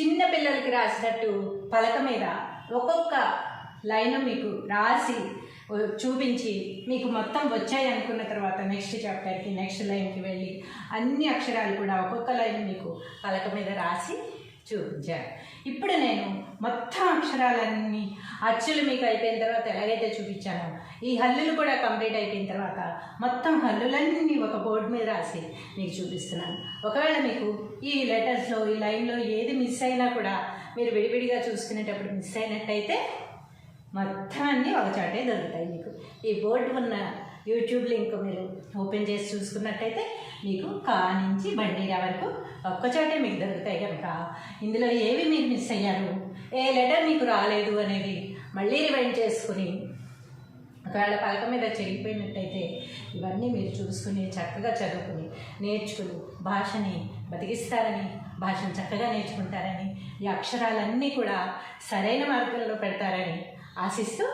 చిన్న పిల్లలకి రాసినట్టు పలక మీద ఒక్కొక్క లైన్ మీకు రాసి చూపించి మీకు మొత్తం వచ్చాయి అనుకున్న తర్వాత నెక్స్ట్ చాప్టర్కి నెక్స్ట్ లైన్కి వెళ్ళి అన్ని అక్షరాలు కూడా ఒక్కొక్క లైన్ మీకు పలక మీద రాసి చూపించాను ఇప్పుడు నేను మొత్తం అక్షరాలన్నీ అచ్చులు మీకు అయిపోయిన తర్వాత ఎలాగైతే చూపించానో ఈ హల్లులు కూడా కంప్లీట్ అయిపోయిన తర్వాత మొత్తం హల్లులన్నీ ఒక బోర్డు మీద రాసి మీకు చూపిస్తున్నాను. ఒకవేళ మీకు ఈ లెటర్స్లో ఈ లైన్లో ఏది మిస్ అయినా కూడా మీరు విడివిడిగా చూసుకునేటప్పుడు మిస్ అయినట్టయితే మొత్తం అన్నీ ఒక దొరుకుతాయి మీకు. ఈ బోర్డు ఉన్న యూట్యూబ్ లింక్ మీరు ఓపెన్ చేసి చూసుకున్నట్టయితే మీకు కా నుంచి బండిరా వరకు ఒక్కచోటే మీకు దొరుకుతాయి కనుక ఇందులో ఏవి మీరు మిస్ అయ్యారు? ఏ లెటర్ మీకు రాలేదు అనేది మళ్ళీ రివైండ్ చేసుకుని ఒకవేళ పలక మీద చెల్లిపోయినట్టయితే ఇవన్నీ మీరు చూసుకుని చక్కగా చదువుకుని నేర్చుకుని భాషని బతికిస్తారని భాషను చక్కగా నేర్చుకుంటారని ఈ అక్షరాలన్నీ కూడా సరైన మార్గంలో పెడతారని ఆశిస్తూ